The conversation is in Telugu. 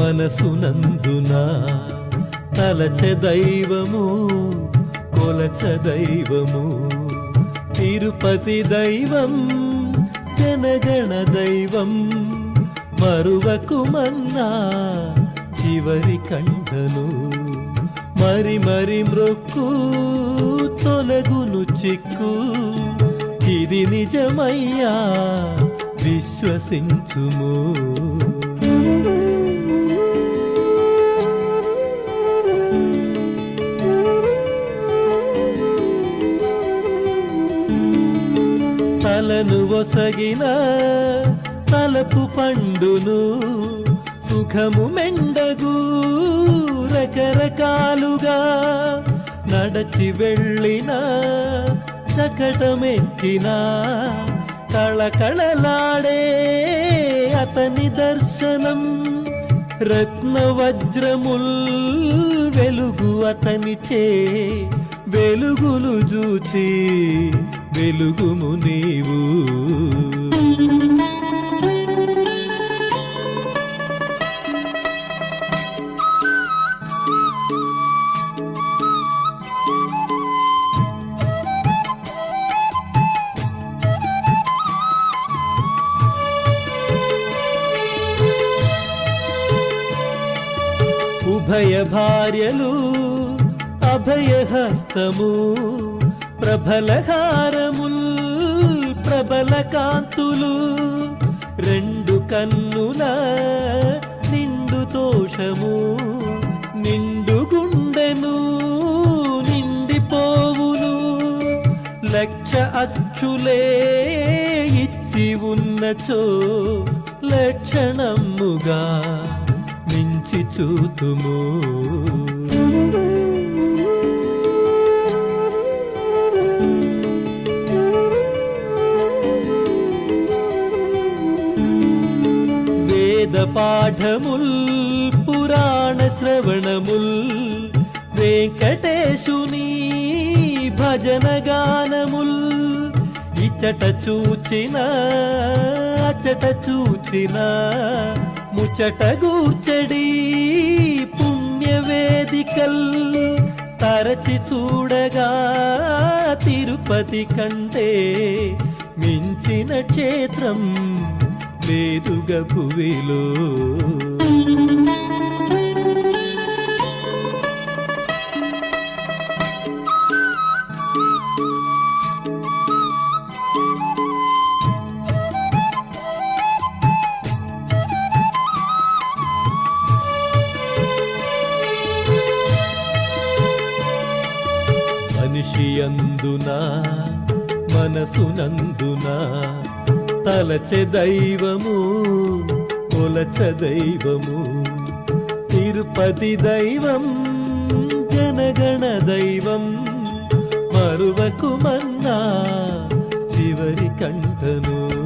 మనసునందున? తలచ దైవము కొలచ దైవము. తిరుపతి దైవం జనగణ దైవం. మరువకుమన్నా చివరి కండను మరి మరి మ్రొక్కు తొలగును చిక్కు. ఇది నిజమయ్యా విశ్వసించుము. తలను ఒసగిన తలపు పండును సుఖము మెండగు రకరకాలుగా నడచి వెళ్ళిన చకటమెక్కినా కళకళలాడే అతని దర్శనం. రత్న వజ్రముల్ వెలుగు అతనిచే వెలుగులు చూచి వెలుగుము నీవు. అభయ భార్యలు అభయహస్తము ప్రబలహారముల్ ప్రబల కాంతులు రెండు కన్నుల నిండు తోషము నిండు గుండెను నిండిపోవును లక్ష అచ్చులే ఇచ్చి ఉన్నచో లక్షణముగా. మించి చూతుము. వేద పాఠముల్ పురాణ శ్రవణముల్ వెంకటేశుని భజన గానముల్. ఇచ్చట చూచిన అచ్చట చూచినా ముచ్చట పుణ్యవేదికల్ తరచి చూడగా తిరుపతి కంటే మించిన క్షేత్రం లేదుగా భువిలో మనిషి అందున మనసునందున? తలచె దైవము కొలచ దైవము. తిరుపతి దైవం జనగణ దైవం మరువకు మన్నా చివరి కంటను